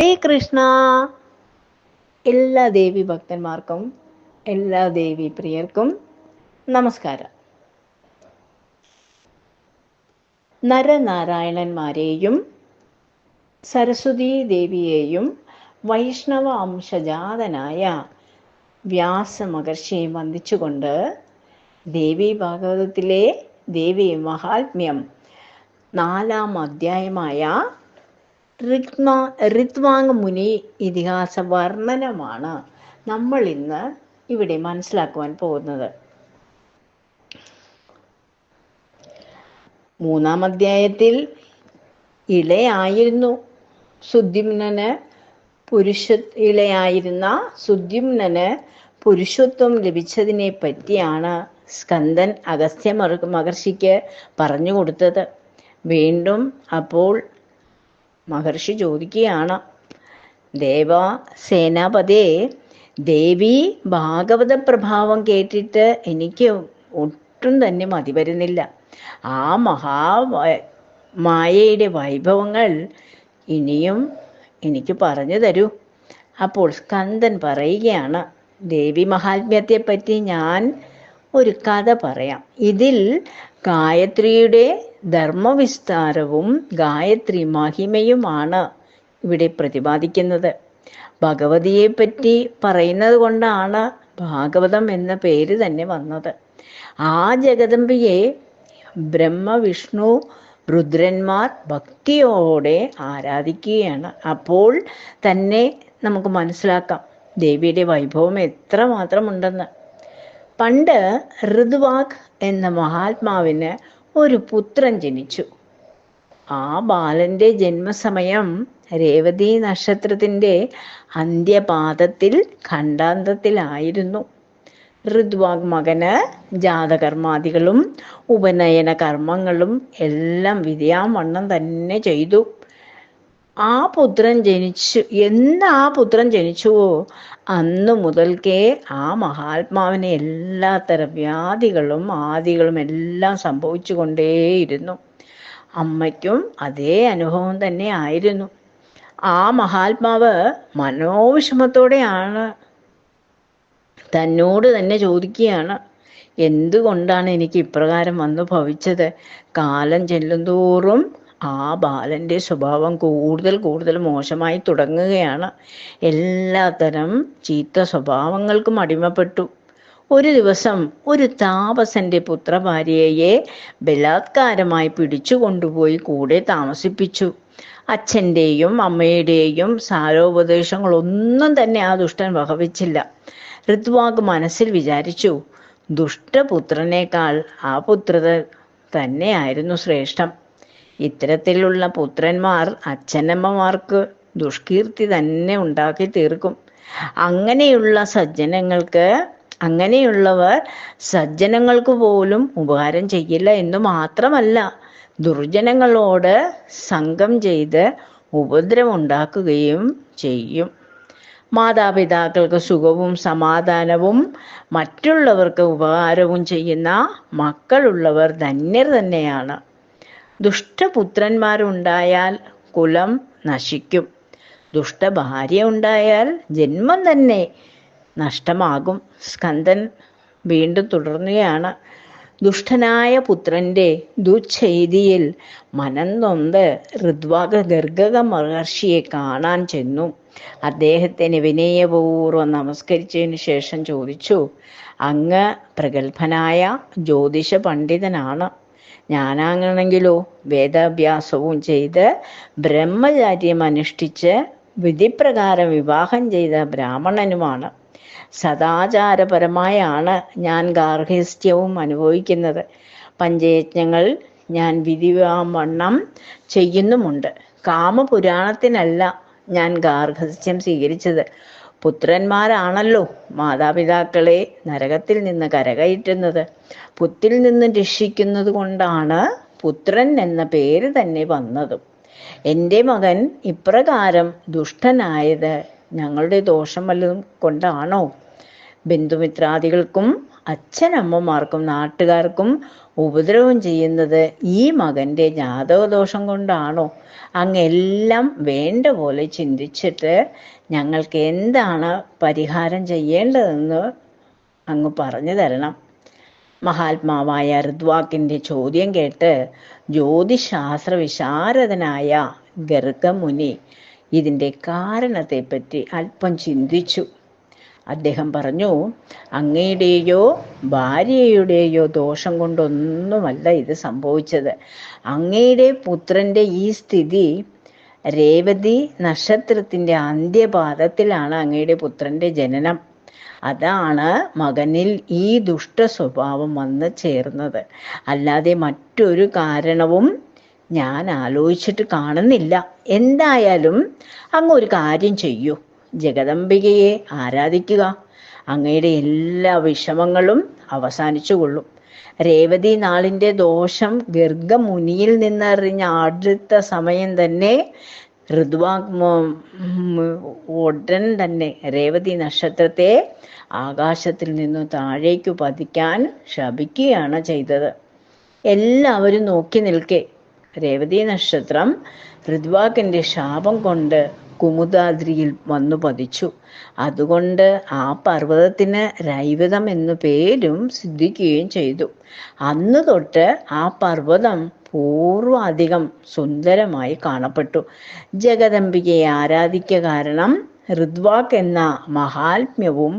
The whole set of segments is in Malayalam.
ഹരേ കൃഷ്ണ. എല്ലാ ദേവി ഭക്തന്മാർക്കും എല്ലാ ദേവി പ്രിയർക്കും നമസ്കാരം. നരനാരായണന്മാരെയും സരസ്വതീ ദേവിയെയും വൈഷ്ണവ അംശജാതനായ വ്യാസ മഹർഷിയെ വന്ദിച്ചുകൊണ്ട് ദേവി ഭാഗവതത്തിലെ ദേവി മഹാത്മ്യം നാലാം അധ്യായമായ ഋഗ്മാ ഋത്വാങ് മുനി ഇതിഹാസ വർണനമാണ് നമ്മൾ ഇന്ന് ഇവിടെ മനസ്സിലാക്കുവാൻ പോകുന്നത്. മൂന്നാം അധ്യായത്തിൽ ഇളയായിരുന്നു സുദ്യുമ്നന് പുരുഷ ഇളയായിരുന്ന സുദ്യുമ്നന് പുരുഷത്വം ലഭിച്ചതിനെ പറ്റിയാണ് സ്കന്ദൻ അഗസ്ത്യ മഹർഷിക്ക് പറഞ്ഞു കൊടുത്തത്. വീണ്ടും അപ്പോൾ മഹർഷി ചോദിക്കുകയാണ് ദേവ സേനാപതേ ദേവി ഭാഗവത പ്രഭാവം കേട്ടിട്ട് എനിക്ക് ഒട്ടും തന്നെ മതി വരുന്നില്ല. ആ മഹാ മായയുടെ വൈഭവങ്ങൾ ഇനിയും എനിക്ക് പറഞ്ഞു തരൂ. അപ്പോൾ സ്കന്ദൻ പറയുകയാണ് ദേവി മഹാത്മ്യത്തെ പറ്റി ഞാൻ ഒരു കഥ പറയാം. ഇതിൽ ഗായത്രിയുടെ ധർമ്മവിസ്താരവും ഗായത്രി മഹിമയുമാണ് ഇവിടെ പ്രതിപാദിക്കുന്നത്. ഭഗവതിയെ പറ്റി പറയുന്നത് കൊണ്ടാണ് ഭാഗവതം എന്ന പേര് തന്നെ വന്നത്. ആ ജഗദമ്പിയെ ബ്രഹ്മ വിഷ്ണു രുദ്രന്മാർ ഭക്തിയോടെ ആരാധിക്കുകയാണ്. അപ്പോൾ തന്നെ നമുക്ക് മനസ്സിലാക്കാം ദേവിയുടെ വൈഭവം എത്ര മാത്രമുണ്ടെന്ന് പണ്ട് ഋതുവാക് എന്ന മഹാത്മാവിന് ഒരു പുത്രൻ ജനിച്ചു. ആ ബാലന്റെ ജന്മസമയം രേവതി നക്ഷത്രത്തിന്റെ അന്ത്യപാദത്തിൽ ഖണ്ഡാന്തത്തിലായിരുന്നു. ഋദ്വാഗ് മകന് ജാതകർമാദികളും ഉപനയന കർമ്മങ്ങളും എല്ലാം വിധിയാവണ്ണം തന്നെ ചെയ്തു. ആ പുത്രൻ ജനിച്ചു. എന്ന് ആ പുത്രൻ ജനിച്ചുവോ അന്നു മുതൽക്കേ ആ മഹാത്മാവിന് എല്ലാത്തരം വ്യാധികളും ആദികളും എല്ലാം സംഭവിച്ചു കൊണ്ടേയിരുന്നു അമ്മയ്ക്കും അതേ അനുഭവം തന്നെ ആയിരുന്നു. ആ മഹാത്മാവ് മനോവിഷമത്തോടെയാണ് തന്നോട് തന്നെ ചോദിക്കുകയാണ് എന്തുകൊണ്ടാണ് എനിക്ക് ഇപ്രകാരം വന്നു ഭവിച്ചത്? കാലം ചെല്ലുന്തോറും ആ ബാലന്റെ സ്വഭാവം കൂടുതൽ കൂടുതൽ മോശമായി തുടങ്ങുകയാണ്. എല്ലാത്തരം ചീത്ത സ്വഭാവങ്ങൾക്കും അടിമപ്പെട്ടു. ഒരു ദിവസം ഒരു താപസന്റെ പുത്രഭാര്യയെ ബലാത്കാരമായി പിടിച്ചു കൊണ്ടുപോയി കൂടെ താമസിപ്പിച്ചു. അച്ഛന്റെയും അമ്മയുടെയും സാരോപദേശങ്ങളൊന്നും തന്നെ ആ ദുഷ്ടൻ വഹവിച്ചില്ല ഋത്വാഗ് മനസ്സിൽ വിചാരിച്ചു ദുഷ്ടപുത്രനേക്കാൾ ആ പുത്രത തന്നെയായിരുന്നു ശ്രേഷ്ഠം. ഇത്തരത്തിലുള്ള പുത്രന്മാർ അച്ഛനമ്മമാർക്ക് ദുഷ്കീർത്തി തന്നെ ഉണ്ടാക്കി തീർക്കും. അങ്ങനെയുള്ള സജ്ജനങ്ങൾക്ക് അങ്ങനെയുള്ളവർ സജ്ജനങ്ങൾക്ക് പോലും ഉപകാരം ചെയ്യില്ല എന്ന് മാത്രമല്ല ദുർജനങ്ങളോട് സംഘം ചെയ്ത് ഉപദ്രവമുണ്ടാക്കുകയും ചെയ്യും. മാതാപിതാക്കൾക്ക് സുഖവും സമാധാനവും മറ്റുള്ളവർക്ക് ഉപകാരവും ചെയ്യുന്ന മക്കളുള്ളവർ ധന്യർ തന്നെയാണ്. ദുഷ്ടപുത്രന്മാരുണ്ടായാൽ കുലം നശിക്കും. ദുഷ്ടഭാര്യ ഉണ്ടായാൽ ജന്മം തന്നെ നഷ്ടമാകും. സ്കന്ദൻ വീണ്ടും തുടർന്നുകയാണ്. ദുഷ്ടനായ പുത്രന്റെ ദുച്ഛെയ്തിയിൽ മനം നൊന്ത് ഋദ്വാക ഗർഗക മഹർഷിയെ കാണാൻ ചെന്നു. അദ്ദേഹത്തിന് വിനയപൂർവം നമസ്കരിച്ചതിന് ശേഷം ചോദിച്ചു അങ്ങ് പ്രഗത്ഭനായ ജ്യോതിഷ പണ്ഡിതനാണ് ഞാനാണെങ്കിലോ വേദാഭ്യാസവും ചെയ്ത് ബ്രഹ്മചാര്യം അനുഷ്ഠിച്ച് വിധിപ്രകാരം വിവാഹം ചെയ്ത ബ്രാഹ്മണനുമാണ്. സദാചാരപരമായാണ് ഞാൻ ഗാർഹസ്ഥ്യവും അനുഭവിക്കുന്നത്. പഞ്ചയജ്ഞങ്ങൾ ഞാൻ വിധിവണ്ണം ചെയ്യുന്നുമുണ്ട്. കാമപുരാണത്തിനല്ല ഞാൻ ഗാർഹസ്ഥ്യം സ്വീകരിച്ചത്. പുത്രന്മാരാണല്ലോ മാതാപിതാക്കളെ നരകത്തിൽ നിന്ന് കരകയറ്റുന്നത്. പുത്തിൽ നിന്ന് രക്ഷിക്കുന്നത് കൊണ്ടാണ് പുത്രൻ എന്ന പേര് തന്നെ വന്നതും. എന്റെ മകൻ ഇപ്രകാരം ദുഷ്ടനായത് ഞങ്ങളുടെ ദോഷം വല്ലതും കൊണ്ടാണോ? ബന്ധുമിത്രാദികൾക്കും അച്ഛനമ്മമാർക്കും നാട്ടുകാർക്കും ഉപദ്രവം ചെയ്യുന്നത് ഈ മകന്റെ ജാതകദോഷം കൊണ്ടാണോ? അങ്ങെല്ലാം വേണ്ട പോലെ ചിന്തിച്ചിട്ട് ഞങ്ങൾക്ക് എന്താണ് പരിഹാരം ചെയ്യേണ്ടതെന്ന് അങ്ങ് പറഞ്ഞു തരണം. മഹാത്മാവായ ഋദ്വാക്കിന്റെ ചോദ്യം കേട്ട് ജ്യോതിശാസ്ത്ര വിശാരദനായ ഗർഗമുനി ഇതിന്റെ കാരണത്തെപ്പറ്റി അല്പം ചിന്തിച്ചു. അദ്ദേഹം പറഞ്ഞു അങ്ങയുടെയോ ഭാര്യയുടെയോ ദോഷം കൊണ്ടൊന്നുമല്ല ഇത് സംഭവിച്ചത്. അങ്ങയുടെ പുത്രന്റെ ഈ സ്ഥിതി രേവതി നക്ഷത്രത്തിന്റെ അന്ത്യപാദത്തിലാണ് അങ്ങയുടെ പുത്രന്റെ ജനനം. അതാണ് മകനിൽ ഈ ദുഷ്ട സ്വഭാവം വന്ന് ചേർന്നത്. അല്ലാതെ മറ്റൊരു കാരണവും ഞാൻ ആലോചിച്ചിട്ട് കാണുന്നില്ല. എന്തായാലും അങ്ങ് ഒരു കാര്യം ചെയ്യൂ. ജഗദംബികയെ ആരാധിക്കുക. അങ്ങയുടെ എല്ലാ വിഷമങ്ങളും അവസാനിച്ചുകൊള്ളും. രേവതി നാളിന്റെ ദോഷം ഗർഗമുനിയിൽ നിന്നറിഞ്ഞ അടുത്ത സമയം തന്നെ ഋതുവാഗ്മ ഉടൻ തന്നെ രേവതി നക്ഷത്രത്തെ ആകാശത്തിൽ നിന്നു താഴേക്ക് പതിക്കാൻ ശപിക്കുകയാണ് ചെയ്തത്. എല്ലാവരും നോക്കി നിൽക്കെ. രേവതി നക്ഷത്രം ഋതുവാക്കിന്റെ ശാപം കൊണ്ട് കുമുദാദ്രിയിൽ വന്നു പതിച്ചു. അതുകൊണ്ട് ആ പർവതത്തിന് രൈവതം എന്നു പേരും സിദ്ധിക്കുകയും ചെയ്തു. അന്ന് തൊട്ട് ആ പർവതം പൂർവാധികം സുന്ദരമായി കാണപ്പെട്ടു. ജഗദംബികയെ ആരാധിക്ക കാരണം ഋദ്വാക്ക് എന്ന മഹാത്മ്യവും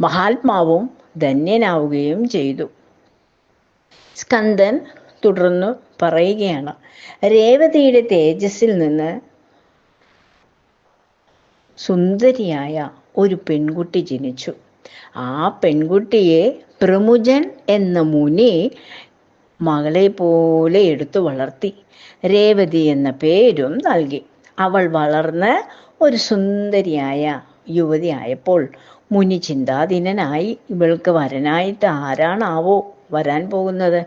മഹാത്മാവും ധന്യനാവുകയും ചെയ്തു. സ്കന്ദൻ തുടർന്നു പറയുകയാണ് രേവതിയുടെ തേജസ്സിൽ നിന്ന് സുന്ദരിയായ ഒരു പെൺകുട്ടി ജനിച്ചു. ആ പെൺകുട്ടിയെ പ്രമുജൻ എന്ന മുനി മകളെ പോലെ എടുത്തു വളർത്തി. രേവതി എന്ന പേരും നൽകി. അവൾ വളർന്ന് ഒരു സുന്ദരിയായ യുവതിയായപ്പോൾ മുനി ചിന്താധീനനായി. ഇവൾക്ക് വരനായിട്ട് ആരാണാവോ വരാൻ പോകുന്നത്?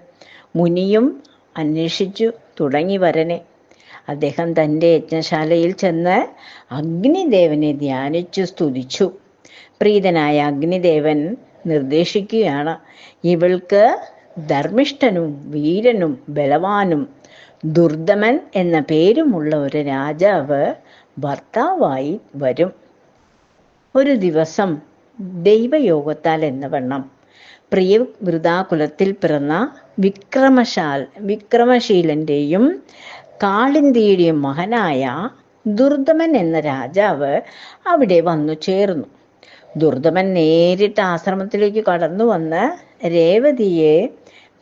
മുനിയും അന്വേഷിച്ചു. തുടങ്ങി വരനെ അദ്ദേഹം തന്റെ യജ്ഞശാലയിൽ ചെന്ന് അഗ്നിദേവനെ ധ്യാനിച്ചു സ്തുതിച്ചു. പ്രീതനായ അഗ്നിദേവൻ നിർദ്ദേശിക്കുകയാണ് ഇവൾക്ക് ധർമ്മിഷ്ഠനും വീരനും ബലവാനും ദുർദമൻ എന്ന പേരുമുള്ള ഒരു രാജാവ് ഭർത്താവായി വരും. ഒരു ദിവസം ദൈവയോഗത്താൽ എന്ന വണ്ണം. പ്രിയ വൃതാകുലത്തിൽ പിറന്ന വിക്രമശാൽ വിക്രമശീലന്റെയും കാളിന്തിയുടെയും മകനായ ദുർദമൻ എന്ന രാജാവ് അവിടെ വന്നു ചേർന്നു. ദുർദമൻ നേരിട്ട് ആശ്രമത്തിലേക്ക് കടന്നു വന്ന് രേവതിയെ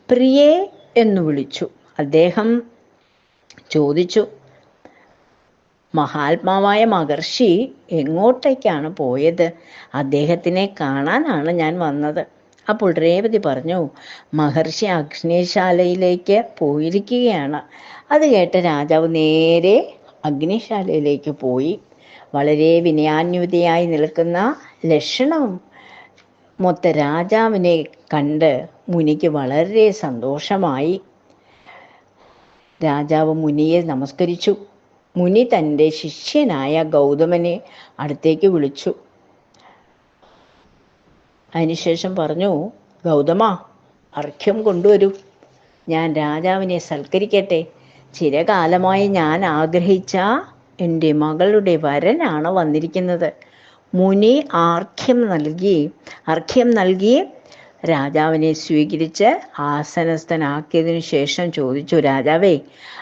പ്രിയേ എന്ന് വിളിച്ചു. അദ്ദേഹം ചോദിച്ചു മഹാത്മാവായ മഹർഷി എങ്ങോട്ടേക്കാണ് പോയത്? അദ്ദേഹത്തിനെ കാണാനാണ് ഞാൻ വന്നത്. അപ്പോൾ രേവതി പറഞ്ഞു മഹർഷി അഗ്നിശാലയിലേക്ക് പോയിരിക്കുകയാണ്. അത് കേട്ട രാജാവ് നേരെ അഗ്നിശാലയിലേക്ക് പോയി. വളരെ വിനയാന്യുതയായി നിൽക്കുന്ന ലക്ഷണം മൊത്ത രാജാവിനെ കണ്ട് മുനിക്ക് വളരെ സന്തോഷമായി. രാജാവ് മുനിയെ നമസ്കരിച്ചു. മുനി തന്റെ ശിഷ്യനായ ഗൗതമനെ അടുത്തേക്ക് വിളിച്ചു. അതിനുശേഷം പറഞ്ഞു ഗൗതമ അർഘ്യം കൊണ്ടുവരൂ. ഞാൻ രാജാവിനെ സൽക്കരിക്കട്ടെ. ചിരകാലമായി ഞാൻ ആഗ്രഹിച്ച എന്റെ മകളുടെ വരനാണ് വന്നിരിക്കുന്നത്. മുനി ആർഖ്യം നൽകി അർഖ്യം നൽകി രാജാവിനെ സ്വീകരിച്ച് ആസനസ്ഥനാക്കിയതിനു ശേഷം ചോദിച്ചു രാജാവേ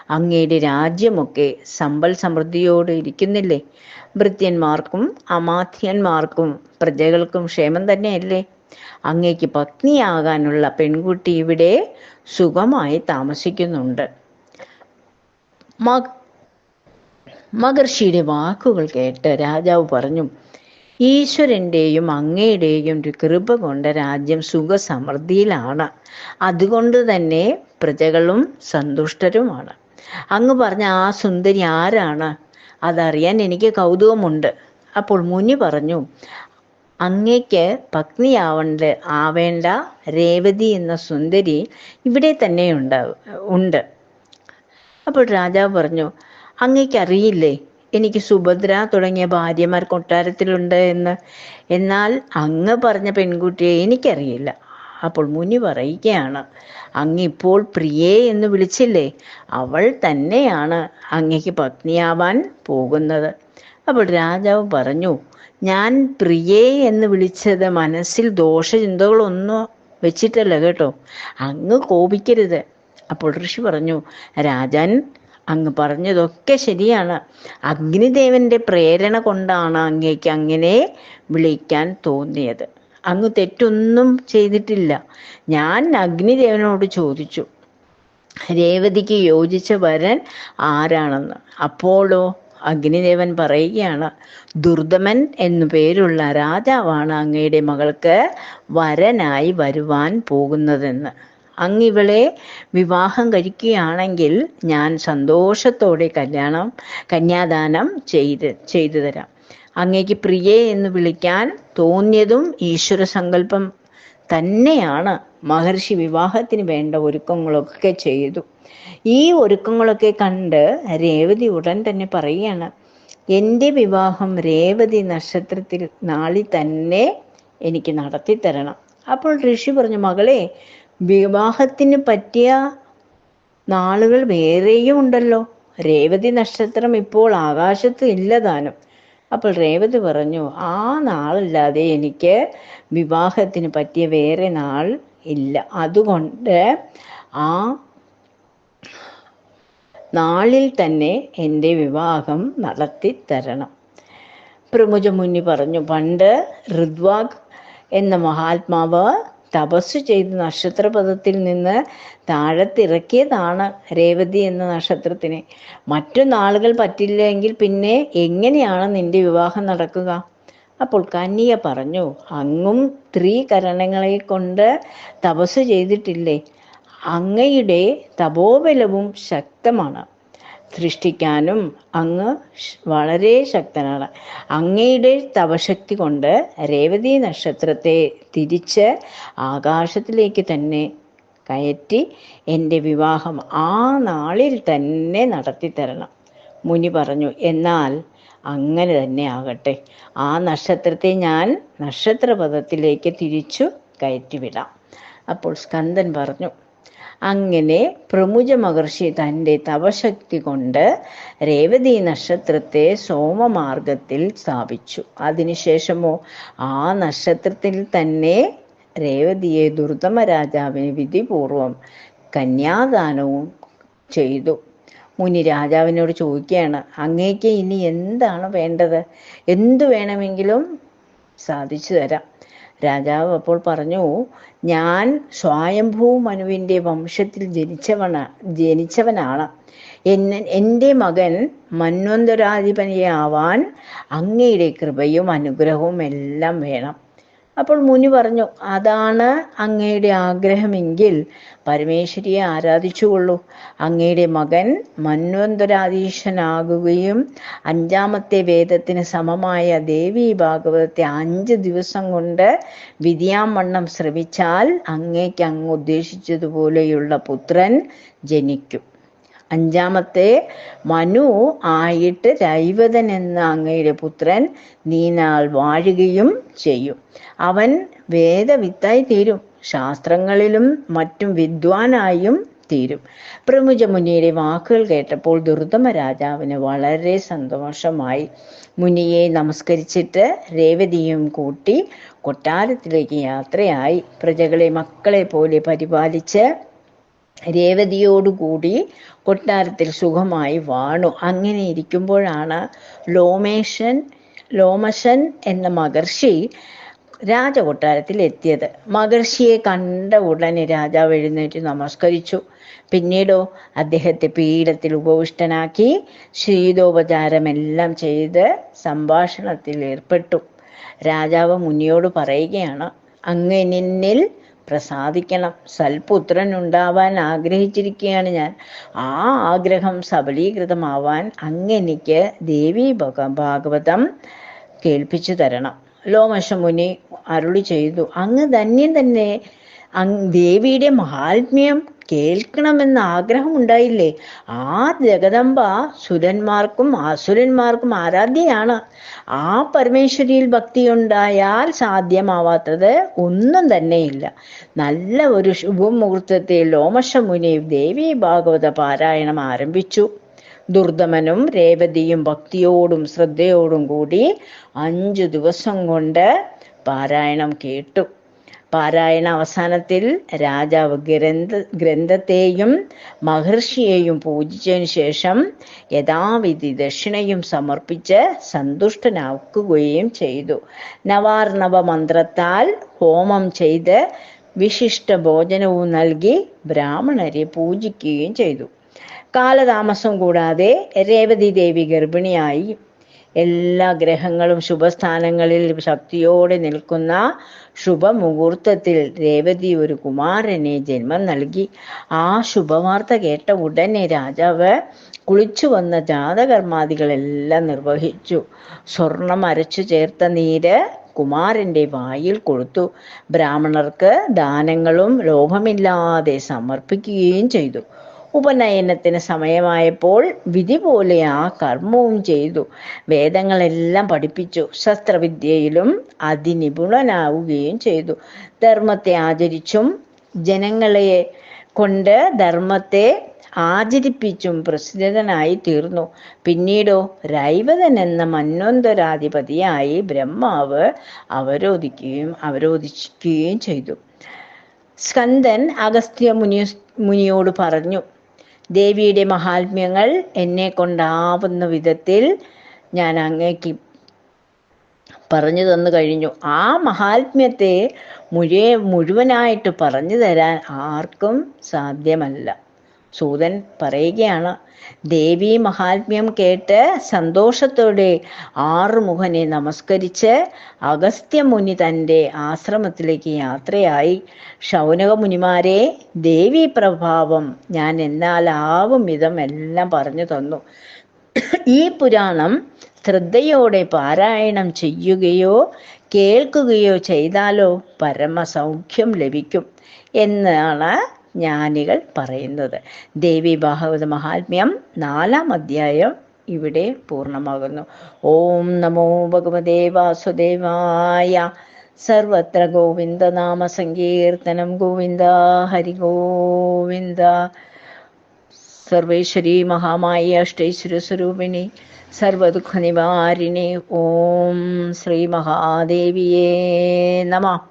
അങ്ങയുടെ രാജ്യമൊക്കെ സമ്പൽ സമൃദ്ധിയോടെ ഇരിക്കുന്നില്ലേ? വൃത്യന്മാർക്കും അമാത്യന്മാർക്കും പ്രജകൾക്കും ക്ഷേമം തന്നെയല്ലേ? അങ്ങേക്ക് പത്നിയാകാനുള്ള പെൺകുട്ടി ഇവിടെ സുഖമായി താമസിക്കുന്നുണ്ട്. മഹർഷിയുടെ വാക്കുകൾ കേട്ട് രാജാവ് പറഞ്ഞു ഈശ്വരന്റെയും അങ്ങയുടെയും ഒരു കൃപ കൊണ്ട് രാജ്യം സുഖസമൃദ്ധിയിലാണ്. അതുകൊണ്ട് തന്നെ പ്രജകളും സന്തുഷ്ടരുമാണ്. അങ്ങ് പറഞ്ഞ ആ സുന്ദരി ആരാണ്? അതറിയാൻ എനിക്ക് കൗതുകമുണ്ട്. അപ്പോൾ മുനി പറഞ്ഞു അങ്ങയ്ക്ക് പത്നിയാവേണ്ട ആവേണ്ട രേവതി എന്ന സുന്ദരി ഇവിടെ തന്നെ ഉണ്ടാവും ഉണ്ട്. അപ്പോൾ രാജാവ് പറഞ്ഞു അങ്ങേക്ക് അറിയില്ലേ എനിക്ക് സുഭദ്ര തുടങ്ങിയ ഭാര്യമാർ കൊട്ടാരത്തിലുണ്ട് എന്ന്. എന്നാൽ അങ്ങ് പറഞ്ഞ പെൺകുട്ടിയെ എനിക്കറിയില്ല. അപ്പോൾ മുനി പറയുകയാണ് അങ്ങ് ഇപ്പോൾ പ്രിയേ എന്ന് വിളിച്ചില്ലേ അവൾ തന്നെയാണ് അങ്ങയ്ക്ക് പത്നിയാവാൻ പോകുന്നത്. അപ്പോൾ രാജാവ് പറഞ്ഞു ഞാൻ പ്രിയേ എന്ന് വിളിച്ചത് മനസ്സിൽ ദോഷചിന്തകളൊന്നും വെച്ചിട്ടല്ല കേട്ടോ. അങ്ങ് കോപിക്കരുത്. അപ്പോൾ ഋഷി പറഞ്ഞു രാജൻ അങ്ങ് പറഞ്ഞതൊക്കെ ശരിയാണ്. അഗ്നിദേവന്റെ പ്രേരണ കൊണ്ടാണ് അങ്ങേക്ക് അങ്ങനെ വിളിക്കാൻ തോന്നിയത്. അങ്ങ് തെറ്റൊന്നും ചെയ്തിട്ടില്ല. ഞാൻ അഗ്നിദേവനോട് ചോദിച്ചു രേവതിക്ക് യോജിച്ച വരൻ ആരാണെന്ന്? അപ്പോളോ അഗ്നിദേവൻ പറയുകയാണ് ദുർദമൻ എന്നു പേരുള്ള രാജാവാണ് അങ്ങയുടെ മകൾക്ക് വരനായി വരുവാൻ പോകുന്നതെന്ന്. അങ്ങ് ഇവളെ വിവാഹം കഴിക്കുകയാണെങ്കിൽ ഞാൻ സന്തോഷത്തോടെ കല്യാണം കന്യാദാനം ചെയ്ത് ചെയ്തു തരാം. അങ്ങേക്ക് പ്രിയേ എന്ന് വിളിക്കാൻ തോന്നിയതും ഈശ്വര സങ്കല്പം തന്നെയാണ് മഹർഷി വിവാഹത്തിന് വേണ്ട ഒരുക്കങ്ങളൊക്കെ ചെയ്തു. ഈ ഒരുക്കങ്ങളൊക്കെ കണ്ട് രേവതി ഉടൻ തന്നെ പറയുകയാണ് എന്റെ വിവാഹം രേവതി നക്ഷത്രത്തിൽ നാളി തന്നെ എനിക്ക് നടത്തി തരണം അപ്പോൾ ഋഷി പറഞ്ഞു മകളെ വിവാഹത്തിന് പറ്റിയ നാളുകൾ വേറെയും ഉണ്ടല്ലോ. രേവതി നക്ഷത്രം ഇപ്പോൾ ആകാശത്ത് ഇല്ലതാനും അപ്പോൾ രേവതി പറഞ്ഞു ആ നാളല്ലാതെ എനിക്ക് വിവാഹത്തിന് പറ്റിയ വേറെ നാൾ ഇല്ല. അതുകൊണ്ട് ആ നാളിൽ തന്നെ എന്റെ വിവാഹം നടത്തി തരണം. പ്രമുജ മുനി പറഞ്ഞു പണ്ട് ഋദ്വാഗ് എന്ന മഹാത്മാവ് തപസ് ചെയ്ത് നക്ഷത്രപഥത്തിൽ നിന്ന് താഴത്തിറക്കിയതാണ് രേവതി എന്ന നക്ഷത്രത്തിനെ. മറ്റു നാളുകൾ പറ്റില്ലെങ്കിൽ പിന്നെ എങ്ങനെയാണ് നിന്റെ വിവാഹം നടക്കുക? അപ്പോൾ കന്യ പറഞ്ഞു അങ്ങും ത്രീകരണങ്ങളെ കൊണ്ട് തപസ് ചെയ്തിട്ടില്ലേ? അങ്ങയുടെ തപോബലവും ശക്തമാണ്. സൃഷ്ടിക്കാനും അങ്ങ് വളരെ ശക്തനാണ്. അങ്ങയുടെ തപശക്തി കൊണ്ട് രേവതി നക്ഷത്രത്തെ തിരിച്ച് ആകാശത്തിലേക്ക് തന്നെ കയറ്റി എന്റെ വിവാഹം ആ നാളിൽ തന്നെ നടത്തി തരണം. മുനി പറഞ്ഞു എന്നാൽ അങ്ങനെ തന്നെ ആകട്ടെ. ആ നക്ഷത്രത്തെ ഞാൻ നക്ഷത്രപഥത്തിലേക്ക് തിരിച്ചു കയറ്റിവിടാം. അപ്പോൾ സ്കന്ദൻ പറഞ്ഞു അങ്ങനെ പ്രമുജ മഹർഷി തന്റെ തപശക്തി കൊണ്ട് രേവതി നക്ഷത്രത്തെ സോമമാർഗത്തിൽ സ്ഥാപിച്ചു. അതിനുശേഷമോ ആ നക്ഷത്രത്തിൽ തന്നെ രേവതിയെ ദുർദമ രാജാവിന് വിധിപൂർവം കന്യാദാനവും ചെയ്തു. മുനി രാജാവിനോട് ചോദിക്കുകയാണ് അങ്ങേക്ക് ഇനി എന്താണ് വേണ്ടത്? എന്തു വേണമെങ്കിലും സാധിച്ചു തരാം. രാജാവ് അപ്പോൾ പറഞ്ഞു ഞാൻ സ്വയംഭൂ മനുവിന്റെ വംശത്തിൽ ജനിച്ചവണ ജനിച്ചവനാണ്. എന്നെ എന്റെ മകൻ മന്വന്തരാധിപനിയാവാൻ അങ്ങയുടെ കൃപയും അനുഗ്രഹവും എല്ലാം വേണം. അപ്പോൾ മുനി പറഞ്ഞു അതാണ് അങ്ങയുടെ ആഗ്രഹമെങ്കിൽ പരമേശ്വരിയെ ആരാധിച്ചുകൊള്ളൂ. അങ്ങയുടെ മകൻ മന്വന്തരാധീശനാകുകയും അഞ്ചാമത്തെ വേദത്തിന് സമമായ ദേവി ഭാഗവതത്തെ അഞ്ച് ദിവസം കൊണ്ട് വിധിയാമണ്ണം ശ്രമിച്ചാൽ അങ്ങേക്ക് അങ്ങ് ഉദ്ദേശിച്ചതുപോലെയുള്ള പുത്രൻ ജനിക്കും. അഞ്ചാമത്തെ മനു ആയിട്ട് രൈവതൻ എന്ന അങ്ങയുടെ പുത്രൻ നീനാൾ വാഴുകയും ചെയ്യും. അവൻ വേദവിത്തായി തീരും. ശാസ്ത്രങ്ങളിലും മറ്റും വിദ്വാനായും തീരും പ്രമുജ മുനിയുടെ വാക്കുകൾ കേട്ടപ്പോൾ ദുർദമ രാജാവിന് വളരെ സന്തോഷമായി. മുനിയെ നമസ്കരിച്ചിട്ട് രേവതിയും കൂട്ടി കൊട്ടാരത്തിലേക്ക് യാത്രയായി. പ്രജകളെ മക്കളെ പോലെ പരിപാലിച്ച് രേവതിയോടുകൂടി കൊട്ടാരത്തിൽ സുഖമായി വാണു. അങ്ങനെ ഇരിക്കുമ്പോഴാണ് ലോമേശൻ ലോമശൻ എന്ന മഹർഷി രാജകൊട്ടാരത്തിൽ എത്തിയത്. മഹർഷിയെ കണ്ട ഉടനെ രാജാവ് എഴുന്നേറ്റ് നമസ്കരിച്ചു. പിന്നീടോ അദ്ദേഹത്തെ പീഠത്തിൽ ഉപവിഷ്ടനാക്കി ശീതോപചാരമെല്ലാം ചെയ്ത് സംഭാഷണത്തിൽ ഏർപ്പെട്ടു. രാജാവ് മുനിയോട് പറയുകയാണ് അങ്ങ് നിന്നിൽ പ്രസാദിക്കണം. സൽപുത്രൻ ഉണ്ടാവാൻ ആഗ്രഹിച്ചിരിക്കുകയാണ് ഞാൻ. ആ ആഗ്രഹം സബലീകൃതമാവാൻ അങ്ങെനിക്ക് ദേവി ഭഗ ഭാഗവതം കേൾപ്പിച്ചു തരണം. ലോമശമുനി അരുളി ചെയ്തു അങ്ങ് തന്നെ അങ് ദേവിയുടെ മഹാത്മ്യം കേൾക്കണമെന്ന ആഗ്രഹം ഉണ്ടായില്ലേ ആ ജഗദമ്പ സുരന്മാർക്കും അസുരന്മാർക്കും ആരാധ്യയാണ്. ആ പരമേശ്വരിയിൽ ഭക്തി ഉണ്ടായാൽ സാധ്യമാവാത്തത് ഒന്നും തന്നെയില്ല. നല്ല ഒരു ശുഭമുഹൂർത്തത്തിൽ ലോമശമുനി ദേവി ഭാഗവത പാരായണം ആരംഭിച്ചു. ദുർദമനും രേവതിയും ഭക്തിയോടും ശ്രദ്ധയോടും കൂടി അഞ്ചു ദിവസം കൊണ്ട് പാരായണം കേട്ടു. പാരായണ അവസാനത്തിൽ രാജാവ് ഗ്രന്ഥ ഗ്രന്ഥത്തെയും മഹർഷിയെയും പൂജിച്ചതിനു ശേഷം യഥാവിധി ദക്ഷിണയും സമർപ്പിച്ച് സന്തുഷ്ടനാക്കുകയും ചെയ്തു. നവാർണവ മന്ത്രത്താൽ ഹോമം ചെയ്ത് വിശിഷ്ട ഭോജനവും നൽകി ബ്രാഹ്മണരെ പൂജിക്കുകയും ചെയ്തു. കാലതാമസം കൂടാതെ രേവതി ദേവി ഗർഭിണിയായി എല്ലാ ഗ്രഹങ്ങളും ശുഭസ്ഥാനങ്ങളിൽ ശക്തിയോടെ നിൽക്കുന്ന ശുഭമുഹൂർത്തത്തിൽ രേവതി ഒരു കുമാരനെ ജന്മം നൽകി. ആ ശുഭവാർത്ത കേട്ട ഉടനെ രാജാവ് കുളിച്ചു വന്ന ജാതകർമാദികളെല്ലാം നിർവഹിച്ചു. സ്വർണം അരച്ചു ചേർത്ത നീര് കുമാരന്റെ വായിൽ കൊടുത്തു ബ്രാഹ്മണർക്ക് ദാനങ്ങളും ലോഭമില്ലാതെ സമർപ്പിക്കുകയും ചെയ്തു. ഉപനയനത്തിന് സമയമായപ്പോൾ വിധി പോലെ ആ കർമ്മവും ചെയ്തു. വേദങ്ങളെല്ലാം പഠിപ്പിച്ചു. ശസ്ത്രവിദ്യയിലും അതിനിപുണനാവുകയും ചെയ്തു. ധർമ്മത്തെ ആചരിച്ചും ജനങ്ങളെ കൊണ്ട് ധർമ്മത്തെ ആചരിപ്പിച്ചും പ്രസിദ്ധനായി തീർന്നു. പിന്നീടോ രൈവതൻ എന്ന മന്വന്തരാധിപതിയായി ബ്രഹ്മാവ് അവരോധിക്കുകയും അവരോധിക്കുകയും ചെയ്തു. സ്കന്ദൻ അഗസ്ത്യ മുനി മുനിയോട് പറഞ്ഞു ദേവിയുടെ മഹാത്മ്യങ്ങൾ എന്നെ കൊണ്ടാവുന്ന വിധത്തിൽ ഞാൻ അങ്ങേക്ക് പറഞ്ഞു തന്നു കഴിഞ്ഞു. ആ മഹാത്മ്യത്തെ മുഴേ മുഴുവനായിട്ട് പറഞ്ഞു തരാൻ ആർക്കും സാധ്യമല്ല. സൂതൻ പറയുകയാണ് ദേവി മഹാത്മ്യം കേട്ട് സന്തോഷത്തോടെ ആറുമുഖനെ നമസ്കരിച്ച് അഗസ്ത്യമുനി തന്റെ ആശ്രമത്തിലേക്ക് യാത്രയായി. ശൗനക മുനിമാരെ ദേവി പ്രഭാവം ഞാൻ എന്നാലാവും വിധം എല്ലാം പറഞ്ഞു തന്നു. ഈ പുരാണം ശ്രദ്ധയോടെ പാരായണം ചെയ്യുകയോ കേൾക്കുകയോ ചെയ്താലോ പരമസൗഖ്യം ലഭിക്കും എന്നാണ് ജ്ഞാനികൾ പറയുന്നത്. ദേവി ഭാഗവത മഹാത്മ്യം നാലാം അധ്യായം ഇവിടെ പൂർണമാകുന്നു. ഓം നമോ ഭഗവതേ വാസുദേവായ. സർവത്ര ഗോവിന്ദ നാമ സങ്കീർത്തനം ഗോവിന്ദ ഹരി ഗോവിന്ദ. സർവേശ്വരി മഹാമായി അഷ്ടൈശ്വര സ്വരൂപിണി സർവദുഃഖ നിവാരിണി ഓം ശ്രീ മഹാദേവിയേ നമ.